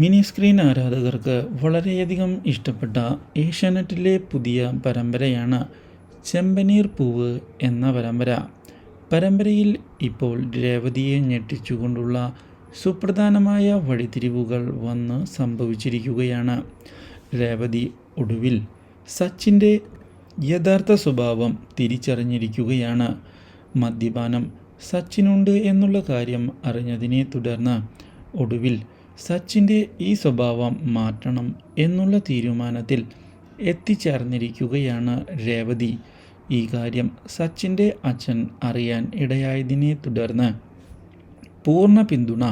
Mini screen ആരാധകർക്ക് വളരെയധികം ഇഷ്ടപ്പെട്ട ഏഷ്യാനെറ്റിലെ പുതിയ പരമ്പരയാണ് ചെമ്പനീർ പൂവ് എന്ന പരമ്പര. പരമ്പരയിൽ ഇപ്പോൾ രേവതിയെ ഞെട്ടിച്ചുകൊണ്ടുള്ള സുപ്രധാനമായ വഴിതിരിവുകൾ വന്ന് സംഭവിച്ചിരിക്കുകയാണ്. രേവതി ഒടുവിൽ സച്ചിന്റെ യഥാർത്ഥ സ്വഭാവം തിരിച്ചറിഞ്ഞിരിക്കുകയാണ്. മദ്യപാനം സച്ചിനുണ്ട് എന്നുള്ള കാര്യം അറിഞ്ഞതിനെ തുടർന്ന് ഒടുവിൽ സച്ചിന്റെ ഈ സ്വഭാവം മാറ്റണം എന്നുള്ള തീരുമാനത്തിൽ എത്തിച്ചേർന്നിരിക്കുകയാണ് രേവതി. ഈ കാര്യം സച്ചിന്റെ അച്ഛൻ അറിയാൻ ഇടയായതിനെ തുടർന്ന് പൂർണ പിന്തുണ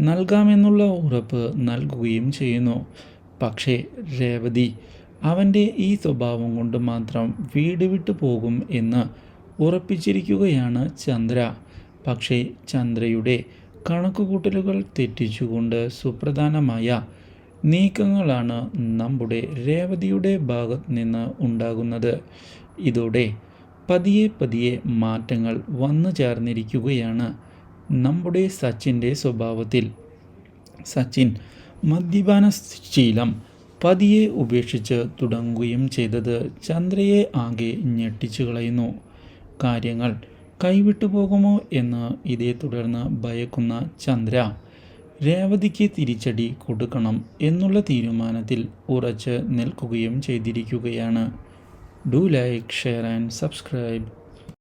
നൽകാമെന്നുള്ള ഉറപ്പ് നൽകുകയും ചെയ്യുന്നു. പക്ഷേ രേവതി അവന്റെ ഈ സ്വഭാവം കൊണ്ട് മാത്രം വീട് വിട്ടു പോകും എന്ന് ഉറപ്പിച്ചിരിക്കുകയാണ് ചന്ദ്ര. പക്ഷേ ചന്ദ്രയുടെ കണക്കുകൂട്ടലുകൾ തെറ്റിച്ചുകൊണ്ട് സുപ്രധാനമായ നീക്കങ്ങളാണ് നമ്മുടെ രേവതിയുടെ ഭാഗത്ത് നിന്ന് ഉണ്ടാകുന്നത്. ഇതോടെ പതിയെ പതിയെ മാറ്റങ്ങൾ വന്നു ചേർന്നിരിക്കുകയാണ് നമ്മുടെ സച്ചിന്റെ സ്വഭാവത്തിൽ. സച്ചിൻ മദ്യപാന ശീലം പതിയെ ഉപേക്ഷിച്ച് തുടങ്ങുകയും ചെയ്തത് ചന്ദ്രയെ ആകെ ഞെട്ടിച്ചു കളയുന്നു. കാര്യങ്ങൾ കൈവിട്ടു പോകുമോ എന്ന് ഇതേ തുടർന്ന് ഭയക്കുന്ന ചന്ദ്ര രേവതിക്ക് തിരിച്ചടി കൊടുക്കണം എന്നുള്ള തീരുമാനത്തിൽ ഉറച്ച് നിൽക്കുകയും ചെയ്തിരിക്കുകയാണ്. Do like share and subscribe.